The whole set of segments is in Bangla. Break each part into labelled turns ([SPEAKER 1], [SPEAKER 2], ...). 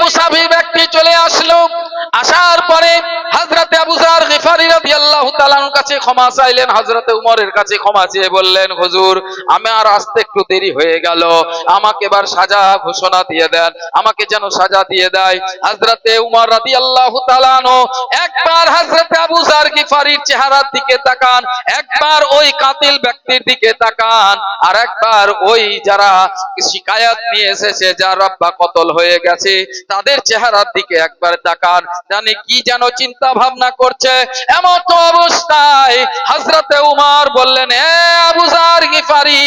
[SPEAKER 1] মুসাফির ব্যক্তি চলে আসলো। আসার পরে হযরতে আবু যর গিফারি রাদিয়াল্লাহু তাআলার কাছে ক্ষমা চাইলেন, হযরতে উমরের কাছে ক্ষমা চেয়ে বললেন, হুজুর, আমি আর আসতে একটু দেরি হয়ে গেল। আমাকে এবার সাজা ঘোষণা দিয়ে দেন, আমাকে যেন সাজা দিয়ে দেয়। হযরতে উমর রাদিয়াল্লাহু তাআলা আনহু একবার হযরতে আবু যর গিফারির চেহারার দিকে তাকান, একবার ওই কাতিল ব্যক্তির দিকে তাকান, আর একবার ওই যারা শিকায়াত নিয়ে এসেছে, যার রব্বা কতল হয়ে গেছে, তাদের চেহারার দিকে একবার তাকান, জানি কি যেন চিন্তা ভাবনা করছে। এমন অবস্থায় হযরতে উমর বললেন, এ আবু জার গিফারি,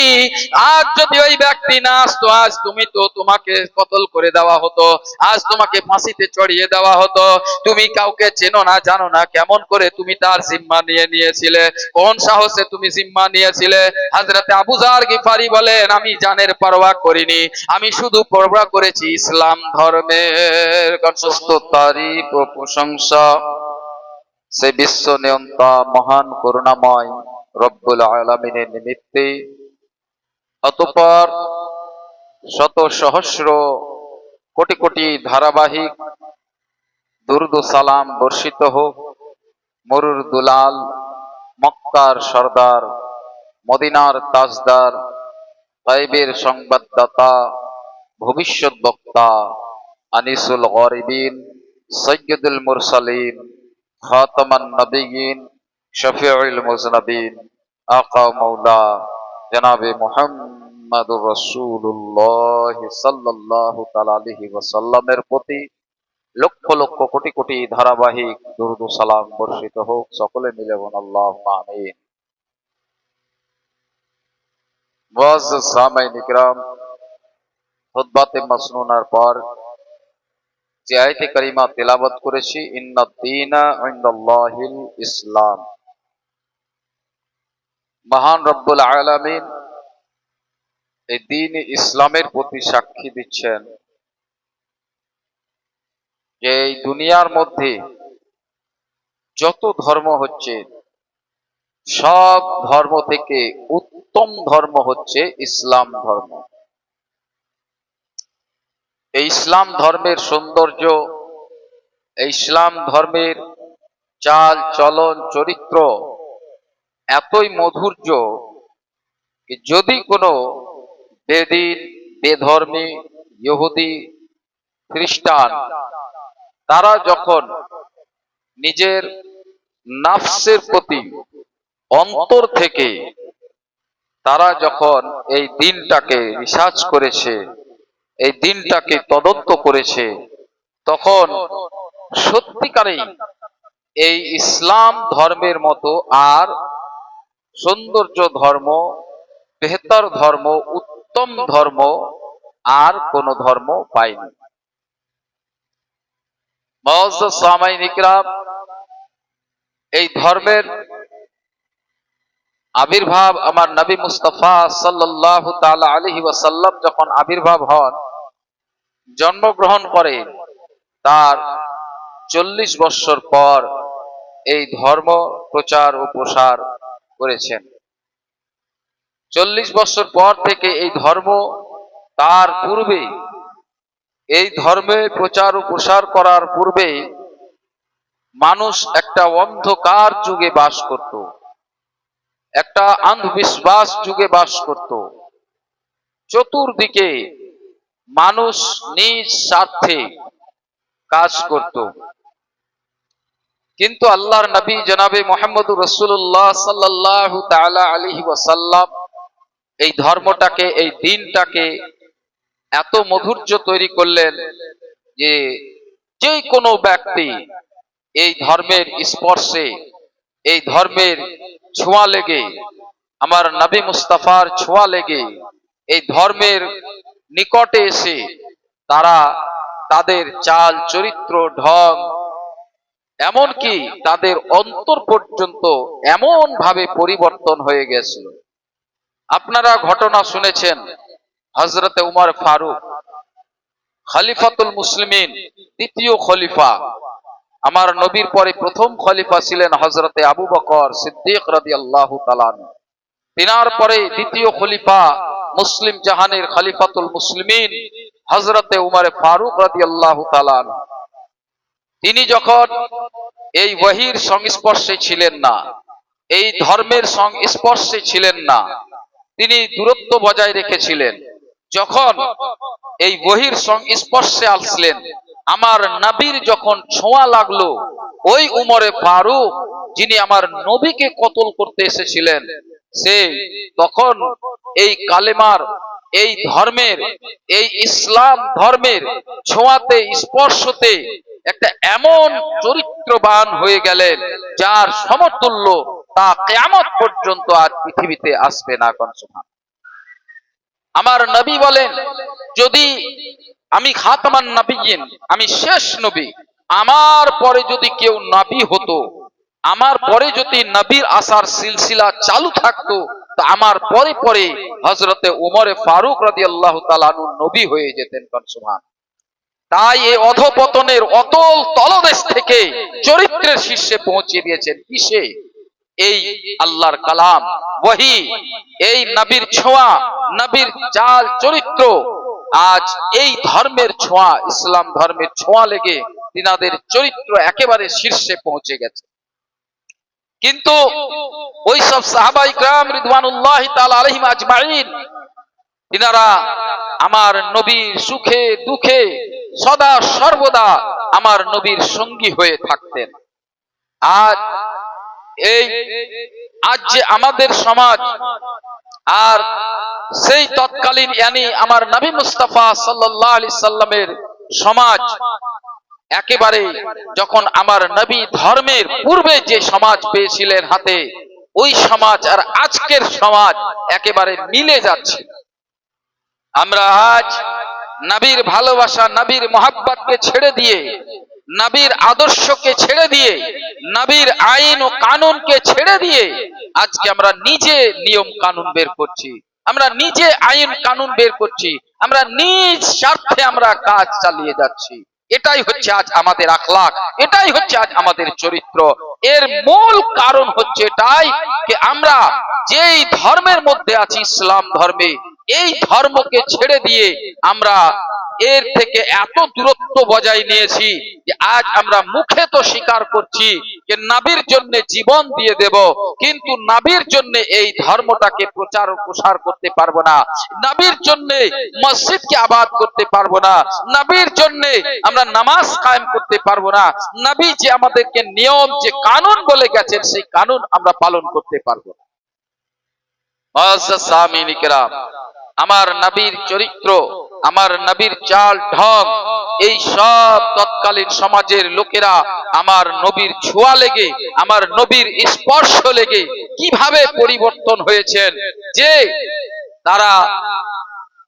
[SPEAKER 1] আজ যদি ওই ব্যক্তি না আসতো, আজ তুমি তো তোমাকে কতল করে দেওয়া হতো, আজ তোমাকে ফাঁসিতে চড়িয়ে দেওয়া হতো। তুমি কাউকে চেনো না, জানো না কেমন করে তুমি তার জিম্মা নিয়ে নিয়েছিলে, কোন সাহসে তুমি জিম্মা নিয়েছিলে? হযরতে আবু জার গিফারি বলেন, আমি জানের পরোয়া করিনি, আমি শুধু পরোয়া করেছি ইসলাম ধর্মের সুস্থ তারিফ ও প্রশংসা। সে বিশ্ব নিয়ন্তা মহান করুণাময় রব্বুল আলমিনের নিমিত্তে। অতঃপর শত সহস্র কোটি কোটি ধারাবাহিক দুরুদ সালাম বর্ষিত হোক। মরুর দুলাল, মক্কার সর্দার, মদিনার তাজদার গাইবের সংবাদদাতা, ভবিষ্যৎ বক্তা আনিসুল গরিবিন, সৈয়দুল মুরসালিন, খাতামান নবীন শফিউল মুজনবিন, আকা মৌলা, জনাবে মুহাম্মাদুর রাসূলুল্লাহ সাল্লাল্লাহু তাআলা আলাইহি ওয়াসাল্লামের প্রতি লক্ষ লক্ষ কোটি কোটি ধারাবাহিক দুরুদ সালাম বর্ষিত হোক, সকলে মিলে বলুন আল্লাহুম্মা আমিন। মুআজ্জাজ সামাইন ইকরাম খুতবাতে মাসনুনার পর যে আয়াতে কারিমা তেলাওয়াত করেছি ইন্নাদ ইসলাম। মহান রব্বুল আলামিন এই দিন ইসলামের প্রতি সাক্ষী দিচ্ছেন। যে এই দুনিয়ার মধ্যে যত ধর্ম হচ্ছে, সব ধর্ম থেকে উত্তম ধর্ম হচ্ছে ইসলাম ধর্ম। এই ইসলাম ধর্মের সৌন্দর্য এই ইসলাম ধর্মের চাল, চলন, চরিত্র এতই মধুর্য যদি কোনো বেদিন, বেধর্মী, ইহুদি, খ্রিস্টান তারা যখন নিজের নাফসের প্রতি অন্তর থেকে তারা যখন এই দিনটাকে রিসার্চ করেছে এই দিনটাকে তদন্ত করেছে, তখন সত্যিকারেই এই ইসলাম ধর্মের মতো আর সৌন্দর্য ধর্ম, বেহতর ধর্ম, উত্তম ধর্ম আর কোন ধর্ম পায়নি। এই ধর্মের আবির্ভাব আমার নবী মুস্তফা সাল্লাহ তালা আলহি ওয়াসাল্লাম যখন আবির্ভাব হন জন্মগ্রহণ করে, তার চল্লিশ বৎসর পর এই ধর্ম প্রচার ও প্রসার করেছেন। চল্লিশ বছর পর থেকে এই ধর্ম তার পূর্বে, এই ধর্মে প্রচার ও প্রসার করার পূর্বে মানুষ একটা অন্ধকার যুগে বাস করত, একটা অন্ধবিশ্বাস যুগে বাস করত। চতুর্দিকে মানুষ নিজ স্বার্থে কাজ করত। কিন্তু আল্লাহর নবী জনাবে মোহাম্মদ রসুল্লাহ সাল্লাহ তালা আলহি ওয়াসাল্লাম এই ধর্মটাকে, এই দিনটাকে এত মধুর্য তৈরি করলেন যে যে কোনো ব্যক্তি এই ধর্মের স্পর্শে, এই ধর্মের ছোঁয়া লেগে, আমার নবী মুস্তাফার ছোঁয়া লেগে, এই ধর্মের নিকটে এসে তারা তাদের চাল, চরিত্র, ঢং, এমনকি তাদের অন্তর পর্যন্ত এমন ভাবে পরিবর্তন হয়ে গেছিল। আপনারা ঘটনা শুনেছেন হজরতে উমর ফারুক, খলিফাতুল মুসলিমিন, দ্বিতীয় খলিফা। আমার নবীর পরে প্রথম খলিফা ছিলেন হজরতে আবু বকর সিদ্দিক রাদি আল্লাহ তালান তিনার পরে দ্বিতীয় খলিফা মুসলিম জাহানের খলিফাতুল মুসলিমিন হজরতে উমারে ফারুক রাদি আল্লাহ তিনি যখন এই ওয়াহির সংস্পর্শে ছিলেন না, এই ধর্মের সংস্পর্শে ছিলেন না, তিনি দূরত্ব বজায় রেখেছিলেন। যখন এই বহির সংস্পর্শে আসলেন, আমার নবীর যখন ছোঁয়া লাগল, ওই উমরে ফারুক, যিনি আমার নবীকে কতল করতে এসেছিলেন সে তখন এই কালেমার, এই ধর্মের, এই ইসলাম ধর্মের ছোঁয়াতে, স্পর্শতে একটা এমন চরিত্রবান হয়ে গেলেন, যার সমতুল্য তা কেয়ামত পর্যন্ত আর পৃথিবীতে আসবে না কনসুমান আমার নবী বলেন, যদি আমি খাতামান নবীন, আমি শেষ নবী, আমার পরে যদি কেউ নবী হতো আমার পরে যদি নবীর আসার সিলসিলা চালু থাকতো, তা আমার পরে পরে হজরতে উমরে ফারুক রাদি আল্লাহ তালানু নবী হয়ে যেতেন কনসুমান তাই এই অধপতনের অতল তলদেশ থেকে চরিত্রের শীর্ষে পৌঁছে দিয়েছেন কিসে? এই আল্লাহর কালাম, ওহি, এই নবীর ছোঁয়া, নবীর চাল চরিত্র, আজ এই ধর্মের ছোঁয়া, ইসলাম ধর্মের ছোঁয়া লেগে তিনাদের চরিত্র একেবারে শীর্ষে পৌঁছে গেছে। কিন্তু ওই সব সাহাবাই গ্রাম রিদওয়ানুল্লাহ তাআলা আলাইহিম আজমাইন তিনারা আমার নবীর সুখে দুঃখে সদা সর্বদা আমার নবীর সঙ্গী হয়ে থাকতেন। আজ এই আজ যে আমাদের সমাজ, আর সেই তৎকালীন আমার নবী মুস্তাফা সাল্লাল্লাহু আলাইহি সাল্লামের সমাজ একেবারে যখন আমার নবী ধর্মের পূর্বে যে সমাজ পেয়েছিলেন হাতে, ওই সমাজ আর আজকের সমাজ একেবারে মিলে যাচ্ছে। আমরা আজ নবীর ভালোবাসা, নবীর মোহাব্বতকে ছেড়ে দিয়ে, নবীর আদর্শকে ছেড়ে দিয়ে, নবীর আইন ও কানুনকে ছেড়ে দিয়ে আজকে আমরা নিজে নিয়ম কানুন বের করছি। আমরা নিজে আইন কানুন বের করছি। আমরা নিজ স্বার্থে আমরা কাজ চালিয়ে যাচ্ছি। এটাই হচ্ছে আজ আমাদের আখলাখ, এটাই হচ্ছে আজ আমাদের চরিত্র। এর মূল কারণ হচ্ছে এটাই যে আমরা যেই ধর্মের মধ্যে আছি, ইসলাম ধর্মে এই ধর্মকে ছেড়ে দিয়ে আমরা এর থেকে এত দূরত্ব বজায় নিয়েছি যে আজ আমরা মুখে তো স্বীকার করছি যে নাবির জন্য জীবন দিয়ে দেব কিন্তু নাবির জন্য এই ধর্মটাকে প্রচার প্রসার করতে পারব না। নাবির জন্য মসজিদকে আবাদ করতে পারব না। নাবির জন্য আমরা নামাজ কায়েম করতে পারব না। নবী যে আমাদেরকে নিয়ম যে কানুন বলে গেছেন সেই কানুন আমরা পালন করতে পারব না। ইকরাম, আমার নবীর চরিত্র, আমার নবীর চাল ঢং, এই সব তৎকালীন সমাজের লোকেরা আমার নবীর ছোঁয়া লেগে, আমার নবীর স্পর্শ লেগে কীভাবে পরিবর্তন হয়েছেন? যে তারা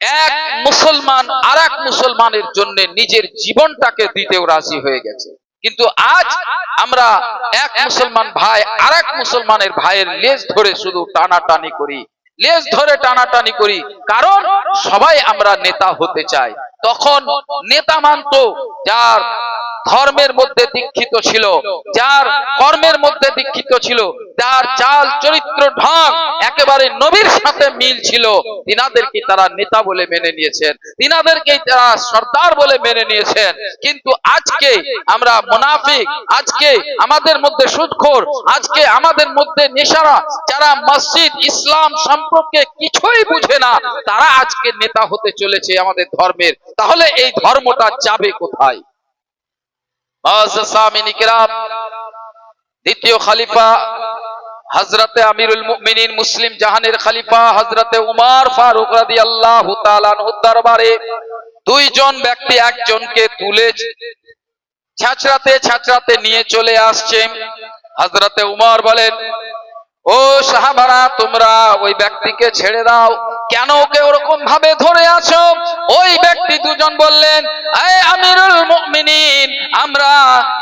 [SPEAKER 1] এক মুসলমান আর এক মুসলমানের জন্য নিজের জীবনটাকে দিতেও রাজি হয়ে গেছে। কিন্তু আজ আমরা এক মুসলমান ভাই আর এক মুসলমানের ভাইয়ের লেজ ধরে শুধু টানাটানি করি। লেজ ধরে টানাটানি করি। কারণ সবাই আমরা নেতা হতে চাই। তখন নেতা মানত যার ধর্মের মধ্যে দীক্ষিত ছিল, যার কর্মের মধ্যে দীক্ষিত ছিল, যার চাল, চরিত্র, ঢং একেবারে নবীর সাথে মিল ছিল তিনাদেরকে তারা নেতা বলে মেনে নিয়েছেন তিনাদেরকে তারা সর্দার বলে মেনে নিয়েছেন। কিন্তু আজকে আমরা মুনাফিক, আজকে আমাদের মধ্যে সুদখোর, আজকে আমাদের মধ্যে নেশারা, যারা মসজিদ, ইসলাম সম্পর্কে কিছুই বুঝে না, তারা আজকে নেতা হতে চলেছে আমাদের ধর্মের। তাহলে এই ধর্মটা যাবে কোথায়? দ্বিতীয় খালিফা হজরতে আমিরুল মুমিনিন মুসলিম জাহানের খালিফা হজরতে উমার ফারুক রাদিয়াল্লাহু আল্লাহ দরবারে দুইজন ব্যক্তি একজনকে তুলে ছাঁচড়াতে ছাঁচড়াতে নিয়ে চলে আসছে হজরতে উমার বলেন ও সাহাবারা, তোমরা ওই ব্যক্তিকে ছেড়ে দাও। কেন ওকে ওরকম ভাবে ধরে আছো? ওই ব্যক্তি দুজন বললেন আমরা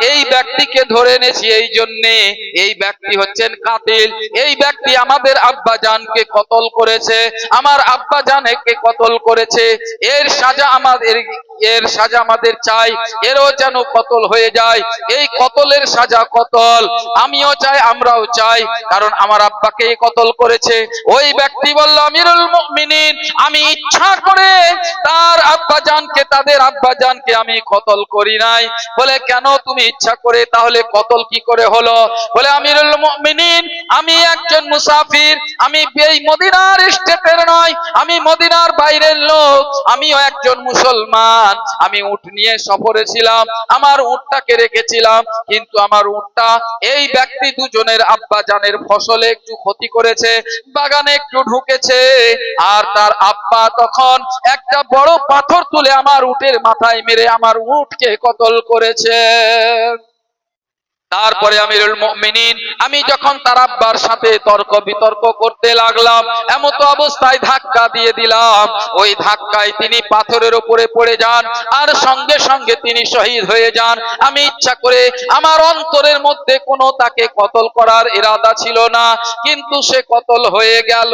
[SPEAKER 1] এই ব্যক্তিকে ধরে এনেছি এই জন্যে। এই ব্যক্তি হচ্ছেন কাতিল। এই ব্যক্তি আমাদের আব্বা জানকে কতল করেছে। আমার আব্বা জানকে কতল করেছে। এর সাজা আমাদের, এর সাজা আমাদের চাই। এরও যেন কতল হয়ে যায়। এই কতলের সাজা কতল। আমিও চাই, আমরাও চাই। কারণ আমার আব্বাকে কতল করেছে। ওই ব্যক্তি বলল, আমিরুল মুমিনিন, আমি ইচ্ছা করে তার আব্বা জানকে তাদের আব্বা জানকে আমি কতল করি নাই। বলে, কেন তুমি ইচ্ছা করে, তাহলে কতল কি করে হলো? বলে, আমিরুল মুমিনিন, আমি একজন মুসাফির, আমি এই মদিনার স্টেটের নয়, আমি মদিনার বাইরের লোক, আমিও একজন মুসলমান, আমি উট নিয়ে সফরে ছিলাম, আমার উটটাকে রেখেছিলাম, কিন্তু আমার উটটা এই ব্যক্তি দুজনের আব্বা জানের ফসলে একটু ক্ষতি করেছে, বাগানে একটু ঢুকেছে। আর তার আব্বা তখন একটা বড় পাথর তুলে আমার উটের মাথায় মেরে আমার উটকে কতল করেছে। তারপরে আমিরুল আমি যখন তার আব্বার সাথে তর্ক বিতর্ক করতে লাগলাম, এমত অবস্থায় ধাক্কা দিয়ে দিলাম। ওই ধাক্কায় তিনি পাথরের উপরে পড়ে যান, আর সঙ্গে সঙ্গে তিনি শহীদ হয়ে যান। আমি ইচ্ছা করে আমার অন্তরের মধ্যে কোনো তাকে কতল করার ইরাদা ছিল না, কিন্তু সে কতল হয়ে গেল।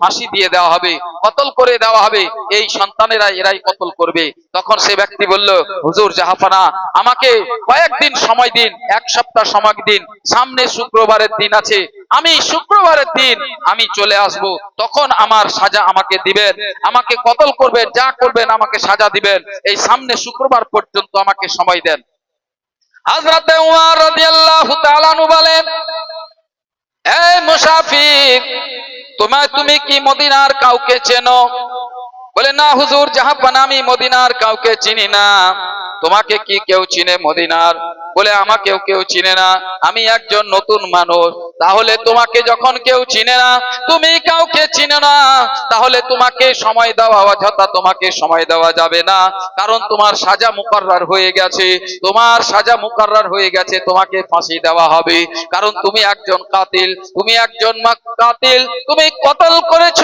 [SPEAKER 1] ফাঁসি দিয়ে দেওয়া হবে, কতল করে দেওয়া হবে, এই সন্তানেরা এরাই কতল করবে। তখন সে ব্যক্তি বলল, হুজুর জাহাফানা, আমাকে কয়েকদিন সময় দিন, এক সপ্তাহ সময় দিন, সামনে শুক্রবারের দিন আছে আমি শুক্রবারের দিন আমি চলে আসব, তখন আমার সাজা আমাকে দিবেন, আমাকে কতল করবেন, যা করবেন আমাকে সাজা দিবেন, এই সামনে শুক্রবার পর্যন্ত আমাকে সময় দেন। হাজরাতে উমর রাদিয়াল্লাহু তাআলা বলেন, এই মুসাফির তুমি কি মদিনার কাউকে চেনো? বলে, না হুজুর জাহাপান আমি মদিনার কাউকে চিনি না, তোমাকে কি কেউ চিনে মদিনার? বলে আমাকেও কেউ চিনে না। আমি একজন নতুন মানুষ। তাহলে তোমাকে যখন কেউ চিনে না, তুমি কাউকে চিনে না। তাহলে তোমাকে সময় দেওয়া যথা তোমাকে সময় দেওয়া যাবে না। কারণ তোমার সাজা মুকাররার হয়ে গেছে। তোমার সাজা মুকাররার হয়ে গেছে, তোমাকে ফাঁসি দেওয়া হবে। কারণ তুমি একজন কাতিল, তুমি একজন কাতিল। তুমি কতল করেছ?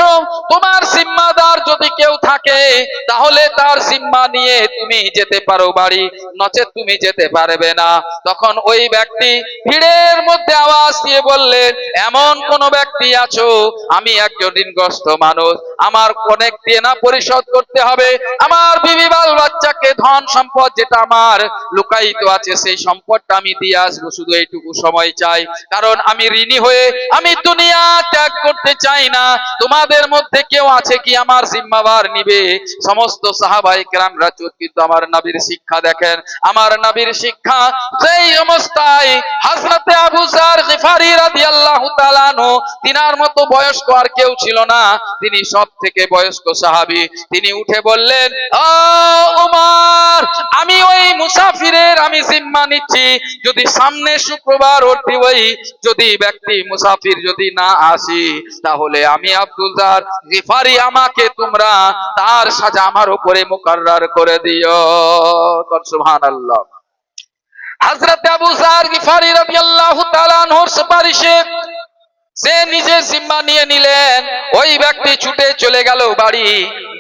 [SPEAKER 1] তোমার জিম্মাদার যদি কেউ থাকে, তাহলে তার জিম্মা নিয়ে তুমি যেতে পারো বাড়ি। নচেত তুমি যেতে পারবে না। তখন ওই ব্যক্তি ভিড়ের মধ্যে আওয়াজ দিয়ে বললেন এমন কোন ব্যক্তি আছো? আমি একজন ঋণগ্রস্ত মানুষ। আমার অনেক দেনা পরিশোধ করতে হবে। আমার বিবি বাল বাচ্চাকে ধন সম্পদ যেটা আমার লুকায়িত আছে, সেই সম্পদটা আমি দিয়ে আসব, শুধু এইটুকু সময় চাই। কারণ আমি ঋণী হয়ে আমি দুনিয়া ত্যাগ করতে চাই না। তোমাদের মধ্যে কেউ আছে কি আমার জিম্মাবার নিবে? সমস্ত সাহাবাই কেরামরা কিন্তু আমার নবীর শিক্ষা দেখেন। আমার নবীর শিক্ষা সেই অবস্থায় হাজরতে আবু জার গিফারি রাদিয়াল্লাহু তাআলা তিনার মতো বয়স্ক আর কেউ ছিল না। তিনি সব থেকে বয়স্ক সাহাবী। তিনি উঠে বললেন, ও আমি জিম্মা নিচ্ছি। যদি সামনে শুক্রবার অর্থি ওই যদি ব্যক্তি মুসাফির যদি না আসি, তাহলে আমি আব্দুল দার গিফারি আমাকে তোমরা তার সাজা আমার উপরে মুকাররার করে দিও। সুবহানাল্লাহ। হজরত আবু সার গিফারি রবি আল্লাহ আনহুর সুপারিশে সে নিজে জিম্মা নিয়ে নিলেন। ওই ব্যক্তি ছুটে চলে গেল বাড়ি।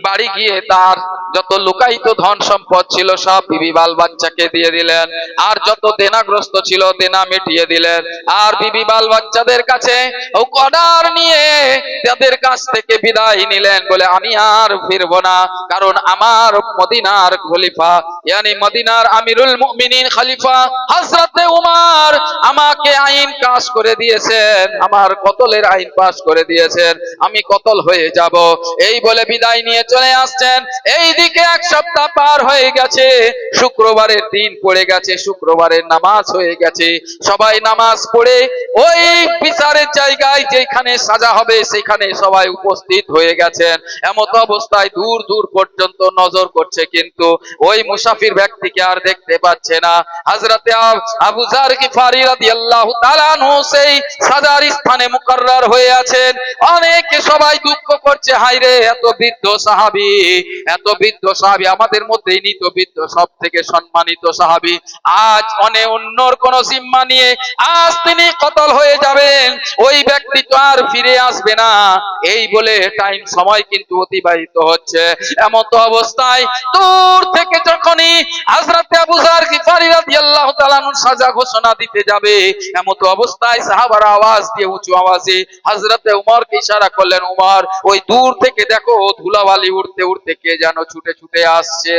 [SPEAKER 1] বাড়ি গিয়ে তার যত লুকায়িত ধন সম্পদ ছিল, সব বিবি বাল বাচ্চাকে দিয়ে দিলেন। আর যত দেনাগ্রস্ত ছিল, দেনা মিটিয়ে দিলেন। আর বিবি বাল বাচ্চাদের কাছে অর্ডার নিয়ে তাদের কাছ থেকে বিদায় নিলেন বলে আমি আর ফিরবো না, কারণ আমার মদিনার খলিফা, ইয়ানি মদিনার আমিরুল মুমিনিন খলিফা হযরতে উমর আমাকে আইন কাজ করে দিয়েছেন, আমার কতলের আইন পাস করে দিয়েছেন, আমি কতল হয়ে যাব। এই বলে বিদায় নিয়ে চলে আসছেন। এই দিকে এক সপ্তাহ পার হয়ে গেছে, শুক্রবারের দিন পড়ে গেছে, শুক্রবারের নামাজ হয়ে গেছে। সবাই নামাজ পড়ে ওই বিচারের জায়গায় যেখানে সাজা হবে, সেখানে সবাই উপস্থিত হয়ে গেছেন। এমত অবস্থায় দূর দূর পর্যন্ত নজর করছে কিন্তু ওই মুসাফির ব্যক্তিকে আর দেখতে পাচ্ছে না। হযরতে আব- আবু জার গিফারি রাদিয়াল্লাহু তাআলা সেই সাজার স্থানে মুকাররার হয়ে আছেন। অনেকে সবাই দুঃখ করছে হাই রে এত বৃদ্ধ সাহাবি, এত বৃদ্ধ সাহাবি, আমাদের মধ্যেই নিত বৃদ্ধ সব থেকে সম্মানিত সাহাবি। আজ অনেক অন্যর কোন জিম্মা নিয়ে আজ তিনি কতল হয়ে যাবেন। ওই ব্যক্তি তো আর ফিরে আসবে না। এই বলে টাইম, সময় কিন্তু অতিবাহিত হচ্ছে। এমন তো অবস্থায় দূর থেকে যখনই হযরতে আবু যর গিফারি রাদিয়াল্লাহু তাআলা সাজা ঘোষণা দিতে যাবে, এমন তো অবস্থায় সাহাবারা আওয়াজ দিয়ে উঁচু আওয়াজে হযরতে উমারকে ইশারা করলেন, উমার, ওই দূর থেকে দেখো ধুলাবালি উড়তে উড়তে কে যেন ছুটে ছুটে আসছে।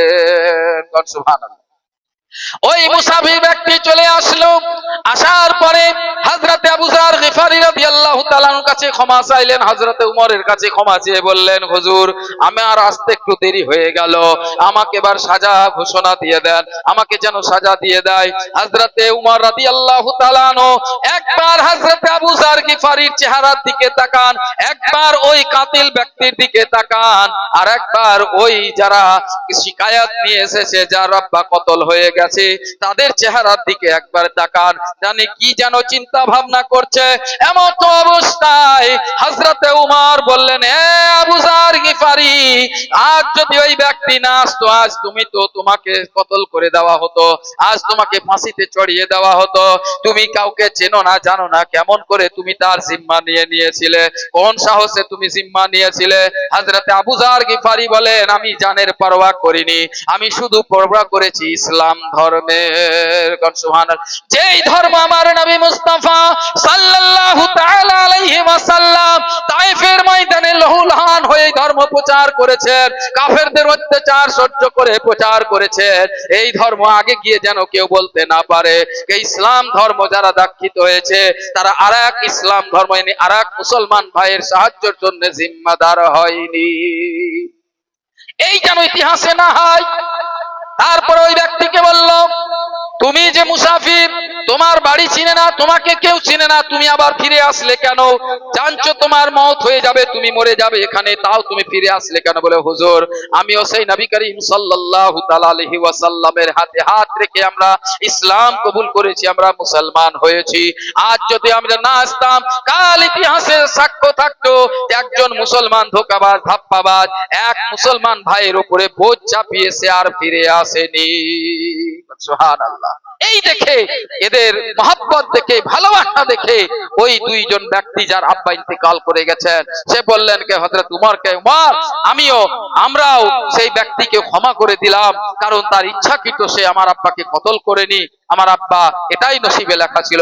[SPEAKER 1] ওই মুসাফির ব্যক্তি চলে আসলো। আসার পরে হযরতে আবু যর গিফারি রাদিয়াল্লাহু তাআলার কাছে ক্ষমা চাইলেন হযরতে উমরের কাছে ক্ষমা চেয়ে বললেন হুজুর আমি আর আসতে একটু দেরি হয়ে গেল। আমাকে এবার সাজা ঘোষণা দিয়ে দেন। আমাকে যেন সাজা দিয়ে দেয়। হযরতে উমর রাদিয়াল্লাহু তাআলা আনহু একবার হযরতে আবু যর গিফারির চেহারার দিকে তাকান একবার ওই কাতিল ব্যক্তির দিকে তাকান আর একবার ওই যারা শিকায়াত নিয়ে এসেছে যার রব্বা কতল হয়ে গেছে তাদের চেহারার দিকে একবার তাকান, জানে কি যেন চিন্তা ভাবনা করছে। এমন অবস্থায় হযরতে উমর বললেন আজ যদি ওই ব্যক্তি না আসতো, আজ তুমি তো তোমাকে কতল করে দেওয়া হতো, আজ তোমাকে ফাঁসিতে চড়িয়ে দেওয়া হতো। তুমি কাউকে চেনো না, জানো না কেমন করে তুমি তার জিম্মা নিয়ে নিয়েছিলে, কোন সাহসে তুমি জিম্মা নিয়েছিলে? হযরতে আবু জার গিফারি বলেন, আমি জানের পরোয়া করিনি, আমি শুধু পরোয়া করেছি ইসলাম ধর্মের যেই ধর্ম আমার নবী মুস্তাফা সাল্লাল্লাহু তাআলা আলাইহি ওয়াসাল্লাম তায়েফের ময়দানে লহুলহান হয়ে ধর্ম প্রচার করেছেন, কাফেরদের অত্যাচার সহ্য করে প্রচার করেছেন, এই ধর্ম আগে গিয়ে যেন কেউ বলতে না পারে। ইসলাম ধর্ম যারা দাক্ষিত হয়েছে, তারা আরেক ইসলাম ধর্ম এনে আরেক মুসলমান ভাইয়ের সাহায্যের জন্য জিম্মাদার হয়নি। এই যেন ইতিহাসে না হয় তারপর ওই ব্যক্তিকে বলল তুমি যে মুসাফির, তোমার বাড়ি চিনে না, তোমাকে কেউ চিনে না, তুমি আবার ফিরে আসলে কেন? জানছো তোমার মত হয়ে যাবে, তুমি মরে যাবে এখানে, তাও তুমি ফিরে আসলে কেন? বলে, হুজুর, আমিও সেই নবী করিম সাল্লাল্লাহু আলাইহি ওয়াসাল্লামের হাতে হাত রেখে আমরা ইসলাম কবুল করেছি, আমরা মুসলমান হয়েছি। আজ যদি আমরা না আসতাম, কাল ইতিহাসের সাক্ষ্য থাকতো একজন মুসলমান ধোকাবাজ, ধাপ্পাবাজ, এক মুসলমান ভাইয়ের উপরে বোঝ চাপিয়েছে আর ফিরে আসেনি। সুবহানাল্লাহ। এই দেখে, এদের মহাব্বত দেখে, ভালোবাসা দেখে ওই দুইজন ব্যক্তি যার আব্বা ইন্তেকাল করে গেছেন। সে বললেন, কে হযরত উমরকে উমর? আমিও, আমরাও সেই ব্যক্তিকে ক্ষমা করে দিলাম, কারণ তার ইচ্ছাকৃত সে আমার আব্বাকে কতল করেনি। আমার আব্বা এটাই নসিবে লেখা ছিল।